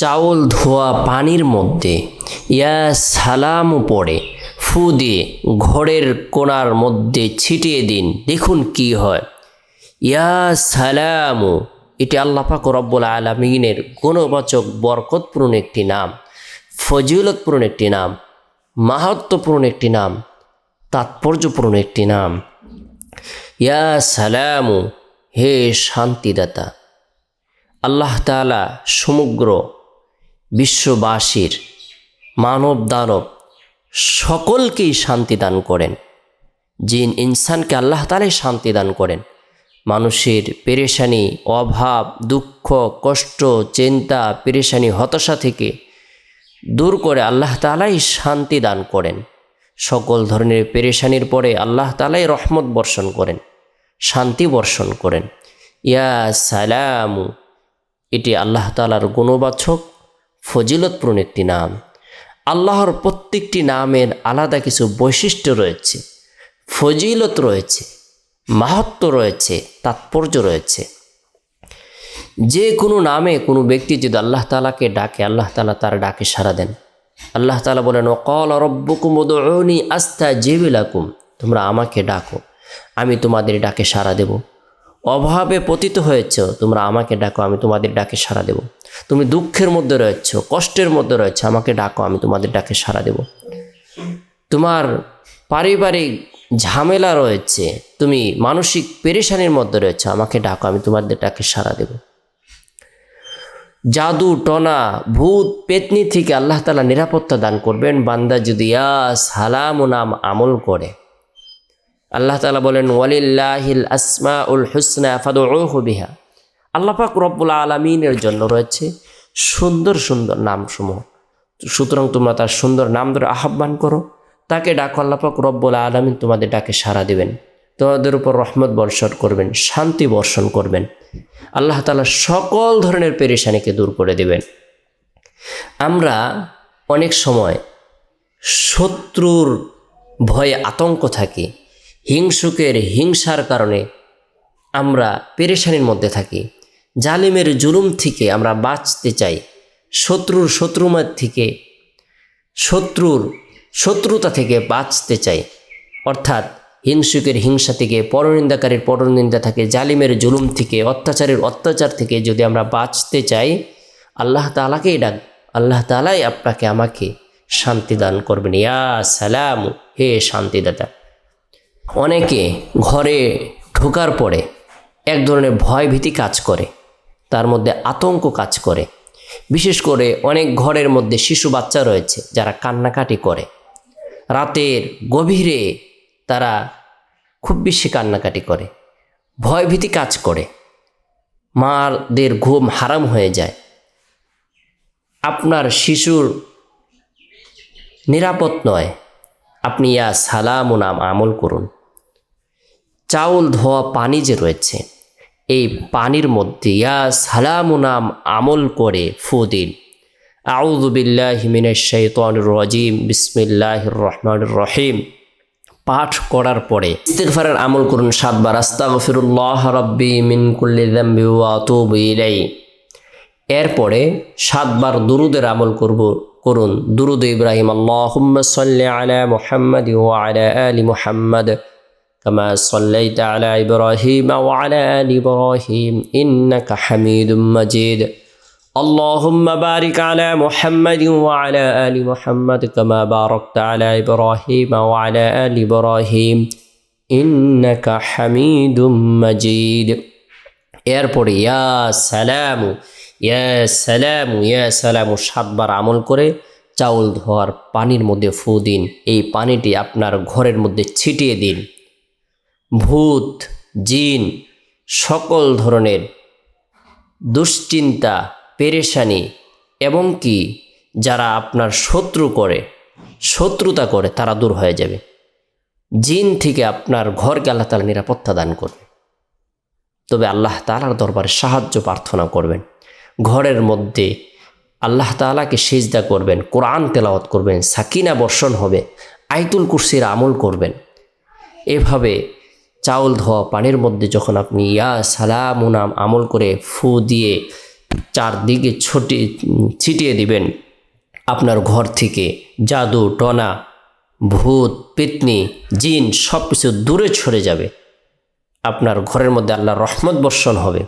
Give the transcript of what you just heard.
চাউল ধোয়া পানির মধ্যে, ইয়া সালামু পড়ে, ফু দিয়ে ঘরের কোণার মধ্যে ছিটিয়ে দিন, দেখুন কি হয়। ইয়া সালামু, এটি আল্লাহ পাক রব্বুল আলমিনের গুণবাচক, বরকতপূর্ণ একটি নাম, ফজিলতপূর্ণ একটি নাম মাহাত্মপূর্ণ একটি নাম, তাৎপর্যপূর্ণ একটি নাম। ইয়া সালামু, হে শান্তিদাতা, আল্লাহ তালা সমগ্র বিশ্ববাসীর মানব দানব সকলকেই শান্তি দান করেন। জিন ইনসানকে আল্লাহ তালাই শান্তি দান করেন। মানুষের পেরেশানি, অভাব, দুঃখ, কষ্ট, চিন্তা, পেরেশানি, হতাশা থেকে দূর করে আল্লাহ তালাই শান্তি দান করেন। সকল ধরনের পেরেশানির পরে আল্লাহ তালাই রহমত বর্ষণ করেন, শান্তি বর্ষণ করেন। ইয়া সালামু, এটি আল্লাহ তালার গুণবাচক ফজিলতপূর্ণ একটি নাম। আল্লাহর প্রত্যেকটি নামের আলাদা কিছু বৈশিষ্ট্য রয়েছে। ফজিলত রয়েছে, মাহাত্ম রয়েছে, তাৎপর্য রয়েছে। যে কোনো নামে কোনো ব্যক্তি যদি আল্লাহ তালাকে ডাকে, আল্লাহ তালা তার ডাকে সাড়া দেন। আল্লাহ তালা বলেন অকল রব্বকুমনি আস্থা জেবিলাকুম তোমরা আমাকে ডাকো, আমি তোমাদের ডাকে সাড়া দেব। অভাবে পতিত হয়েছ, তোমরা আমাকে ডাকো, আমি তোমাদের ডাকে সাড়া দেব। তুমি দুঃখের মধ্যে রয়েছ, কষ্টের মধ্যে রয়েছ, আমাকে ডাকো, আমি তোমাদের ডাকে সাড়া দেব। তোমার পারিবারিক ঝামেলা রয়েছে, তুমি মানসিক পেরেশানির মধ্যে রয়েছে, আমাকে ডাকো, আমি তোমাদের ডাকে সাড়া দেব। জাদু, টনা, ভূত, পেতনি থেকে আল্লাহ তালা নিরাপত্তা দান করবেন। বান্দা যদি ইয়া সালাম নাম আমল করে আল্লাহ তালা বলেন, ওয়ালিল্লাহিল আসমা উল হুসনা ফাদু বিহা। আল্লাহ পাক রব্বুল আলমিনের জন্য রয়েছে সুন্দর সুন্দর নামসমূহ। সুতরাং তোমরা তার সুন্দর নাম ধরে আহ্বান করো। তাকে ডাকো, আল্লাহ পাক রব্বুল আলমিন তোমাদের ডাকে সাড়া দেবেন। তোমাদের উপর রহমত বর্ষণ করবেন, শান্তি বর্ষণ করবেন। আল্লাহ তালা সকল ধরনের পেরেশানিকে দূর করে দেবেন। আমরা অনেক সময় শত্রুর ভয়ে আতঙ্ক থাকি। হিংসুকের হিংসার কারণে আমরা পেরেশানির মধ্যে থাকি। জালিমের জুলুম থেকে আমরা বাঁচতে চাই। শত্রুর শত্রুমার থেকে, শত্রুর শত্রুতা থেকে বাঁচতে চাই। অর্থাৎ হিংসুকের হিংসা থেকে, পরনিন্দাকারীর পরনিন্দা থেকে, জালিমের জুলুম থেকে, অত্যাচারের অত্যাচার থেকে যদি আমরা বাঁচতে চাই, আল্লাহ তালাকেই ডাক। আল্লাহ তালাই আপনাকে আমাকে শান্তি দান করবেন। ইয়া সালাম, হে শান্তিদাতা। অনেকে ঘরে ঢোকার পরে এক ধরনের ভয় ভীতি কাজ করে, তার মধ্যে আতঙ্ক কাজ করে। বিশেষ করে অনেক ঘরের মধ্যে শিশু বাচ্চা রয়েছে যারা কান্নাকাটি করে। রাতের গভীরে তারা খুব বেশি কান্নাকাটি করে, ভয়ভীতি কাজ করে। মাদের ঘুম হারাম হয়ে যায়। আপনার শিশুর নিরাপদ নয়। আপনি ইয়া সালাম নাম আমল করুন। চাউল ধোয়া পানি যে রয়েছে, এই পানির মধ্যে, ইয়া সালাম ও নাম আমল করে ফু দিন। আউযু বিল্লাহি মিনাশ শাইতানির রাজিম, বিসমিল্লাহির রহমানির রহিম। পাঠ করার পরে ইস্তিগফারের আমল করুন সাতবার রাব্বি মিন যামবি ওয়া আতুবু ইলাই এরপরে সাতবার দুরুদের আমল করব, করুন, দুরুদ ইব্রাহিম, আল্লাহুম্মা সাল্লি আলা মুহাম্মাদ ওয়া আলা আলি মুহাম্মাদ। كما صليت على إبراهيم وعلى آل إبراهيم إنك حميد مجيد اللهم بارك على محمد وعلى آل محمد كما باركت على إبراهيم وعلى آل إبراهيم إنك حميد مجيد এরপরে ইয়া সালামু ইয়া সালামু ইয়া সালামু সাতবার আমল করে চাউল ধোয়ার পানির মধ্যে ফু দিন এই পানিটি আপনার ঘরের মধ্যে ছিটিয়ে দিন ভূত, জিন, সকল ধরনের দুশ্চিন্তা, পেরেশানি এবং কি যারা আপনার শত্রু করে, শত্রুতা করে, তারা দূর হয়ে যাবে। জিন থেকে আপনার ঘরকে আল্লাহ তালা নিরাপত্তা দান করবে। তবে আল্লাহ তালার দরবারে সাহায্য প্রার্থনা করবেন। ঘরের মধ্যে আল্লাহ তালাকে সিজদা করবেন, কোরআন তেলাওয়াত করবেন, সাকিনা বর্ষণ হবে আইতুল কুরসির আমল করবেন। এভাবে চাউল ধোয়া পানির মধ্যে যখন আপনি ইয়া সালামুনাম আমল করে ফু দিয়ে চারদিকে ছটি, ছিটিয়ে দিবেন, আপনার ঘর থেকে জাদু, টনা, ভূত, পেতনি, জিন সব কিছু দূরে ছড়ে যাবে। আপনার ঘরের মধ্যে আল্লাহর রহমত বর্ষণ হবে।